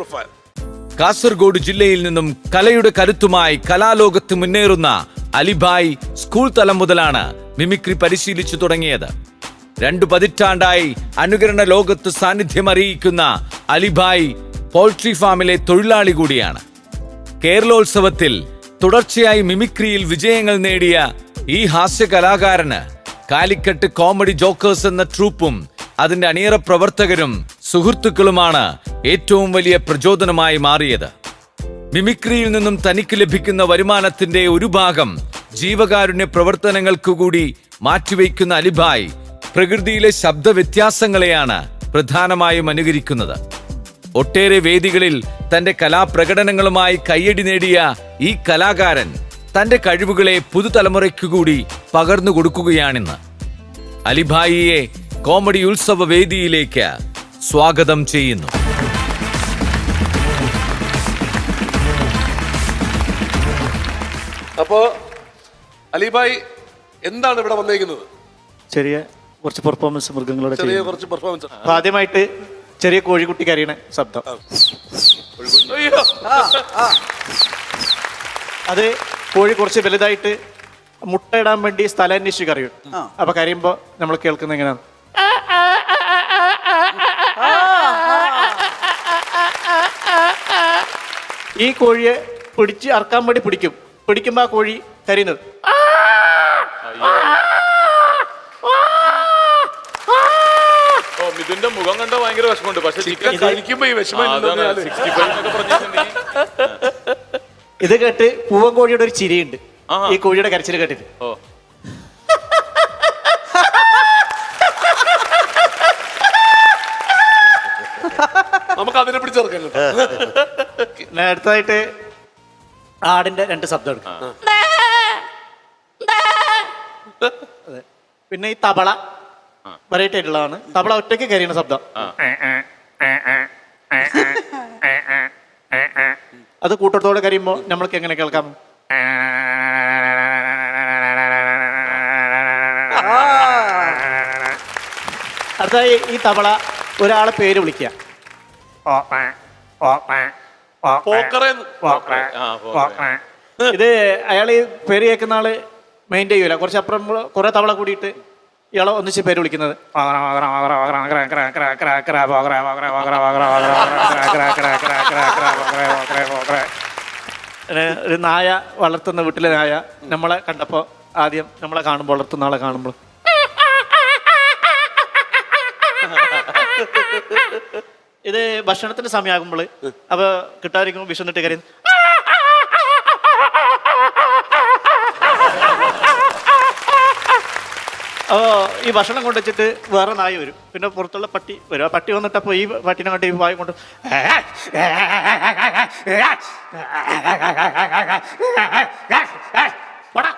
Profile Kasaragod ജില്ലയിൽ നിന്നും കലയുടെ കരുത്തുമായി കലാലോകത്ത് മുന്നേറുന്ന അലിബായ് സ്കൂൾ തലം മുതലാണ് മിമിക്രി പരിശീലിച്ചു തുടങ്ങിയത്. രണ്ടു പതിറ്റാണ്ടായി അനുകരണ ലോകത്ത് സാന്നിധ്യം അറിയിക്കുന്ന അലിബായ് പോൾട്രി ഫാമിലെ തൊഴിലാളി കൂടിയാണ്. കേരളോത്സവത്തിൽ തുടർച്ചയായി മിമിക്രിയിൽ വിജയങ്ങൾ നേടിയ ഈ ഹാസ്യ കലാകാരന് കാലിക്കട്ട് കോമഡി ജോക്കേഴ്സ് എന്ന ട്രൂപ്പും അതിന്റെ അണിയറ പ്രവർത്തകരും സുഹൃത്തുക്കളുമാണ് ഏറ്റവും വലിയ പ്രചോദനമായി മാറിയത്. മിമിക്രിയിൽ നിന്നും തനിക്ക് ലഭിക്കുന്ന വരുമാനത്തിന്റെ ഒരു ഭാഗം ജീവകാരുണ്യ പ്രവർത്തനങ്ങൾക്കു കൂടി മാറ്റിവെക്കുന്ന അലിബായ് പ്രകൃതിയിലെ ശബ്ദ വ്യത്യാസങ്ങളെയാണ് പ്രധാനമായും അനുകരിക്കുന്നത്. ഒട്ടേറെ വേദികളിൽ തന്റെ കലാപ്രകടനങ്ങളുമായി കയ്യടി നേടിയ ഈ കലാകാരൻ തന്റെ കഴിവുകളെ പുതുതലമുറയ്ക്കു കൂടി പകർന്നു കൊടുക്കുകയാണിന്ന്. അലിഭായിയെ കോമഡി ഉത്സവ വേദിയിലേക്ക് സ്വാഗതം ചെയ്യുന്നു. അപ്പോ അലിബായ് എന്താണ് ഇവിടെ വന്നേക്കുന്നത്? ചെറിയ കുറച്ച് പെർഫോമൻസ് മൃഗങ്ങളുടെ ചെറിയ കുറച്ച് പെർഫോമൻസ് അപ്പൊ ആദ്യമായിട്ട് ചെറിയ കോഴിക്കുട്ടി കരയണ ശബ്ദം. അയ്യോ. അത് കോഴി കുറച്ച് വലുതായിട്ട് മുട്ടയിടാൻ വേണ്ടി സ്ഥലം അന്വേഷിച്ച് കരയും അപ്പൊ കരയുമ്പോ നമ്മൾ കേൾക്കുന്ന എങ്ങനെയാണ്? ഈ കോഴിയെ പിടിച്ച് അറക്കാൻ വേണ്ടി പിടിക്കും. പിടിക്കുമ്പോ ആ കോഴി കരയുന്നത് ഓ മിഥുന്റെ മുഖം കണ്ട ഭയങ്കര വിഷമമുണ്ട്. പക്ഷെ ചിക്കൻ കഴിക്കുമ്പോ ഈ വിഷമം ഞാൻ. സിക്സ്റ്റി ഫൈവ് എന്നൊക്കെ പറഞ്ഞിട്ടുണ്ടെങ്കിൽ ഇത് കേട്ട് പൂവൻ കോഴിയുടെ ഒരു ചിരിയുണ്ട്. ഉണ്ട് ഈ കോഴിയുടെ കരച്ചിൽ കേട്ടിട്ട്. ഓ. നമുക്ക് അതിനെ പിന്നെ അടുത്തതായിട്ട് ആടിന്റെ രണ്ട് ശബ്ദം എടുക്കും. അതെ. പിന്നെ ഈ തബള വെറൈറ്റി ആയിട്ടുള്ളതാണ് തബള ഒറ്റയ്ക്ക് കയറിയുന്ന ശബ്ദം. അത് കൂട്ടത്തോടെ കരിയുമ്പോൾ നമ്മൾക്ക് എങ്ങനെ കേൾക്കാം? അടുത്തായി ഈ തബള ഒരാളെ പേര് വിളിക്കുക. പോക്കറെ. ഇത് അയാൾ ഈ പേര് കേൾക്കുന്ന ആൾ മെയിന്റെയിൻ ചെയ്യൂല കുറച്ച് അപ്പുറം കുറെ തവള കൂടിയിട്ട് ഇയാളെ ഒന്നിച്ച് പേര് വിളിക്കുന്നത് ഒരു നായ വളർത്തുന്ന വീട്ടിലെ നായ നമ്മളെ കണ്ടപ്പോൾ ആദ്യം നമ്മളെ കാണുമ്പോൾ വളർത്തുന്ന ആളെ കാണുമ്പോൾ ഇത് ഭക്ഷണത്തിന്റെ സമയമാകുമ്പോൾ അപ്പൊ കിട്ടാതിരിക്കുമ്പോൾ വിശന്നിട്ട് കരുതി അപ്പോൾ ഈ ഭക്ഷണം കൊണ്ടുവച്ചിട്ട് വേറെ നായ വരും. പിന്നെ പുറത്തുള്ള പട്ടി വരും. ആ പട്ടി വന്നിട്ടപ്പോൾ ഈ പട്ടിനെ കണ്ട് ഈ വായ കൊണ്ട് പോടാ.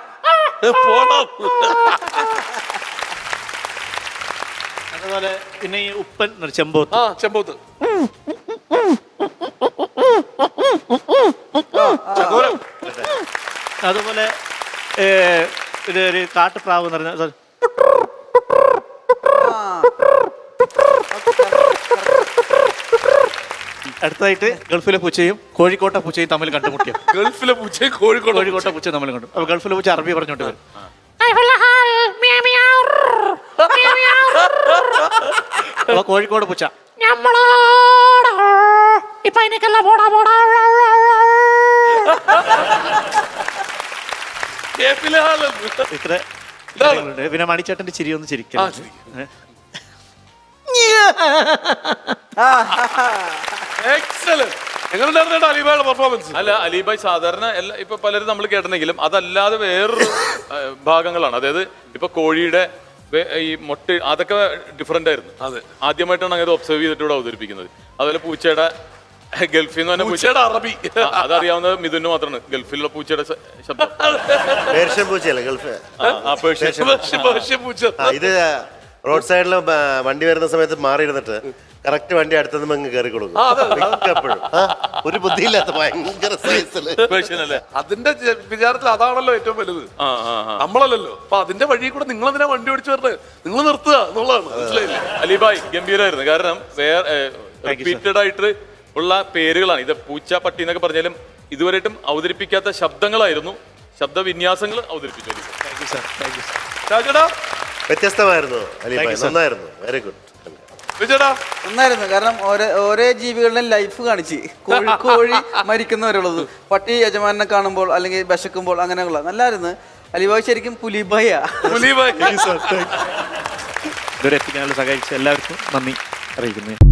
അതുപോലെ പിന്നെ ഈ ഉപ്പൻ ചെമ്പോത്ത്. ആ ചെമ്പോത്ത്. അതുപോലെ ഏ, ഇത് ഒരു കാട്ടുപ്രാവ് എന്ന് പറഞ്ഞ sorry. അടുത്തതായിട്ട് ഗൾഫിലെ പൂച്ചയും കോഴിക്കോട്ടെ പൂച്ചയും തമ്മിൽ കണ്ടുമുട്ടിയ? ഗൾഫിലെ പൂച്ചയും കോഴിക്കോട് കോഴിക്കോട്ടെ പൂച്ച തമ്മിൽ കണ്ടു. അപ്പൊ ഗൾഫിലെ പൂച്ച അറബി പറഞ്ഞോണ്ട് വരും. അപ്പൊ കോഴിക്കോട് പൂച്ച ഇപ്പൊ എനിക്കല്ല പോടാ പോടാ കേപ്പിലെ ആൾ. ഇത്ര ഇതാണ്. കാര്യങ്ങളുണ്ട്. പിന്നെ മണിച്ചേട്ടന്റെ ചിരി ഒന്ന് ആ, ചിരിക്കും ശരി. Excellent. എങ്ങനെയുണ്ടായിരുന്നു അലിബായുടെ പെർഫോമൻസ് അല്ല അലിബായ് സാധാരണ എല്ലാ ഇപ്പൊ പലരും നമ്മൾ കേട്ടിട്ടുണ്ടെങ്കിലും അതല്ലാതെ വേറൊരു ആ, ഭാഗങ്ങളാണ് അതായത് ഇപ്പൊ കോഴിയുടെ ഈ മൊട്ട് അതൊക്കെ ഡിഫറെന്റ് ആയിരുന്നു. അതെ. ആദ്യമായിട്ടാണ് അങ്ങനെ ഒബ്സർവ് ചെയ്തിട്ട് ഇവിടെ അവതരിപ്പിക്കുന്നത്. അതുപോലെ പൂച്ചയുടെ ഗൾഫിൽ നിന്ന് തന്നെ പൂച്ച പൂച്ചയുടെ അറബി. അതറിയാവുന്നത് മിഥുന് മാത്രമാണ്. ഗൾഫിലുള്ള പൂച്ചയുടെ ശബ്ദം. പേർഷ്യൻ പൂച്ചയല്ലേ ഗൾഫ്? ആ, പേർഷ്യൻ പൂച്ച. ഇത് റോഡ് സൈഡിൽ വണ്ടി വരുന്ന സമയത്ത് മാറിയിരുന്നിട്ട് കറക്റ്റ് വണ്ടി അടുത്തുനിന്ന് അങ്ങ് കയറി കൊടുക്കും. മിക്കപ്പോഴും. ഒരു ബുദ്ധിയില്ലാത്ത ഭയങ്കര സൈസിൽ അതിന്റെ വിചാരത്തിൽ അതാണല്ലോ ഏറ്റവും വലുത്. നമ്മളല്ലല്ലോ. അപ്പൊ അതിന്റെ വഴി കൂടെ നിങ്ങൾ എന്തിനാ വണ്ടി ഓടിച്ചു വരുന്നത് നിങ്ങൾ നിർത്തുക എന്നുള്ളതാണ്. മനസ്സിലായില്ലേ? അലിബായ് ഗംഭീരായിരുന്നു. കാരണം വേറെ റിപ്പീറ്റഡ് ആയിട്ട് ഉള്ള പേരുകളാണ്. ഇത് പൂച്ച പട്ടി എന്നൊക്കെ പറഞ്ഞാലും ഇതുവരെയായിട്ടും അവതരിപ്പിക്കാത്ത ശബ്ദങ്ങളായിരുന്നു. ശബ്ദവിന്യാസങ്ങൾ അവതരിപ്പിച്ചു രാജേട്ടാ വ്യത്യസ്തമായിരുന്നു നന്നായിരുന്നു. വെരി ഗുഡ് നന്നായിരുന്നു. കാരണം ഓരോ ഓരോ ജീവികളുടെയും ലൈഫ് കാണിച്ച്. കോഴി കോഴി മരിക്കുന്നവരുള്ളത്. പട്ടി യജമാനെ കാണുമ്പോൾ അല്ലെങ്കിൽ വിശക്കുമ്പോൾ അങ്ങനെയുള്ള. നല്ലായിരുന്നു. അലിബായ് ശരിക്കും പുലിബായ. ഇതുവരെ എത്തിക്കാനുള്ള സഹായിച്ച എല്ലാവർക്കും നന്ദി അറിയിക്കുന്നു.